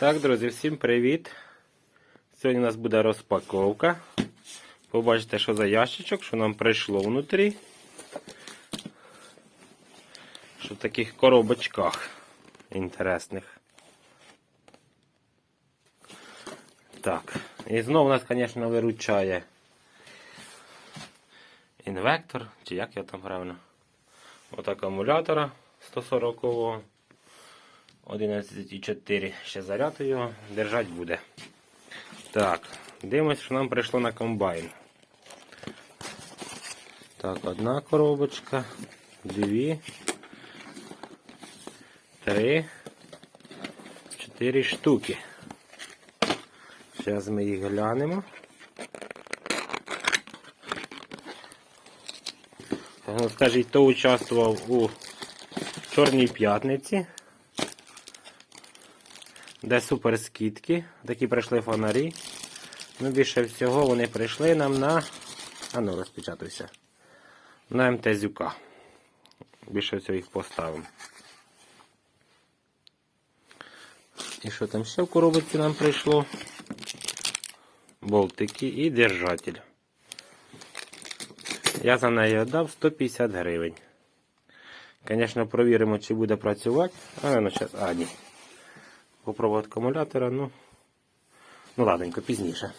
Так, друзі, всім привіт! Сьогодні у нас буде розпаковка. Побачите, що за ящичок, що нам прийшло внутрі. Що в таких коробочках інтересних. Так, і знову нас, звісно, виручає інвектор, чи як я там правильно. От акумулятора 140-го. 11,4 ще заряд його держать буде. Так, дивимось, що нам прийшло на комбайн. Так, одна коробочка, дві, три, чотири штуки. Зараз ми їх глянемо. Скажіть, хто участвував у Чорній п'ятниці де супер скидки. Такі прийшли фонарі. Ну, більше всього вони прийшли нам на. А ну, розпечатуйся. На МТЗюка. Більше всього їх поставимо. І що там ще в коробці нам прийшло? Болтики і держатель. Я за неї віддав 150 гривень. Звісно, провіримо, чи буде працювати. А, ну, зараз, а, ні. Попробувати акумулятора, ну, ну ладненько, пізніше.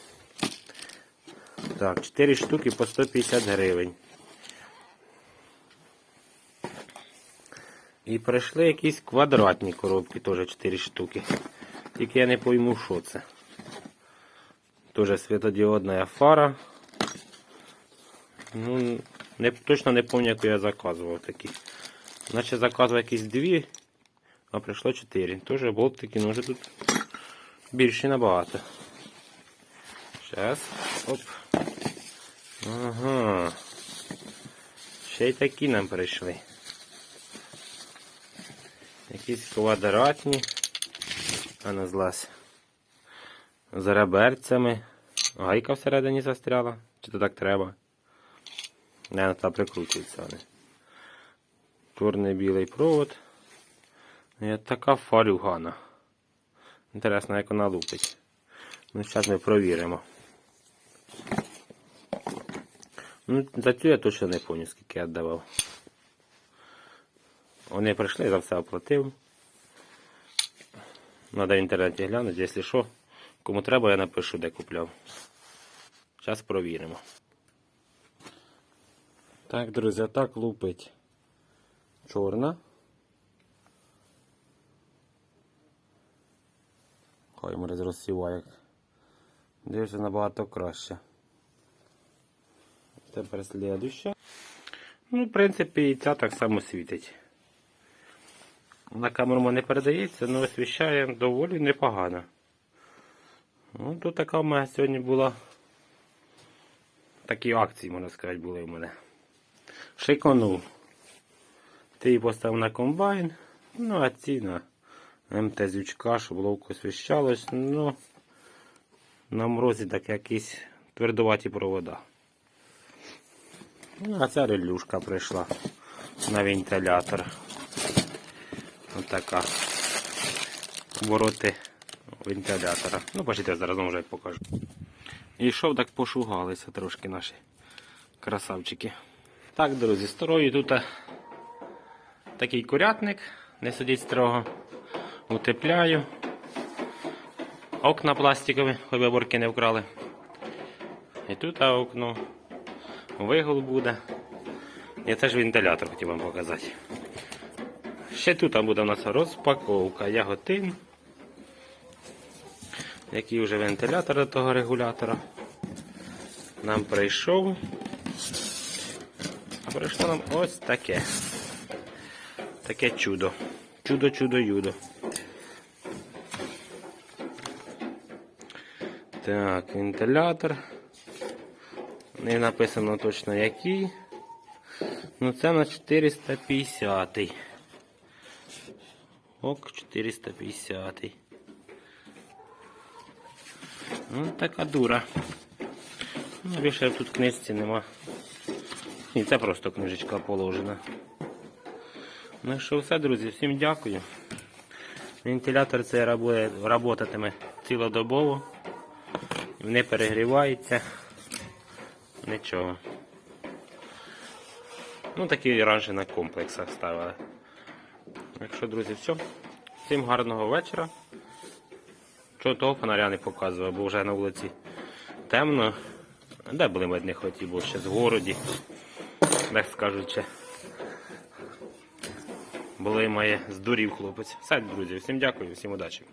Так, 4 штуки по 150 гривень. І прийшли якісь квадратні коробки, теж 4 штуки. Тільки я не пойму, що це. Теж світодіодна фара. Ну, не, точно не пам'ятаю, яку я заказував такі. Наче заказував якісь дві а прийшло 4. Теж болтики, ну вже тут більше набагато. Зараз. Оп. Ага. Ще й такі нам прийшли. Якісь квадратні. А не злазь. З реберцями. Гайка всередині застряла. Чи то так треба? Не, та прикручується вони. Чорний білий провод. Є така фарюгана. Інтересно, як вона лупить. Ну, зараз ми провіримо. Ну, за цю я точно не пам'ятаю, скільки я давав. Вони прийшли, за все оплатив. Надо в інтернеті глянути, якщо що, кому треба, я напишу, де купляв. Зараз провіримо. Так, друзі, так лупить чорна. Хай ми розсіває. Дивишся набагато краще. Тепер слідуща. Ну, в принципі, і ця так само світить. На камеру не передається, але освіщає доволі непогано. Ну, тут така в мене сьогодні була. Такі акції, можна сказати, були в мене. Шиконув. Ти її поставив на комбайн, ну а ці на МТЗючка, щоб ловко освіщалось. Ну, на морозі так якісь твердуваті провода. Ну, а ця релюшка прийшла на вентилятор. Ось така. Вороти вентилятора. Ну, бачите, зараз вже покажу. І йшов так пошугалися трошки наші красавчики. Так, друзі, старою тут такий курятник, не сидіть строго утепляю. Окна пластикові, хоч виборки не вкрали. І тут окно. Вигул буде. І це ж вентилятор хотів вам показати. Ще тут буде у нас розпаковка яготин. Який вже вентилятор до того регулятора. Нам прийшов. А прийшло нам ось таке. Таке чудо. Чудо-чудо-юдо. Так, вентилятор. Не написано точно який. Ну це на 450. -й. Ок, 450. -й. Ну, така дура. Ну, більше тут книжці нема. І це просто книжечка положена. Ну що все, друзі, всім дякую. Вентилятор цей рабує- работатиме цілодобово. Не перегрівається. Нічого. Ну, такі раніше на комплексах ставили. Так що, друзі, все. Всім гарного вечора. Чого того фонаря не показував, бо вже на вулиці темно. Де були ми не хотів, бо ще з городі. Так скажучи. Були моє здурів хлопець. Все, друзі, всім дякую, всім удачі.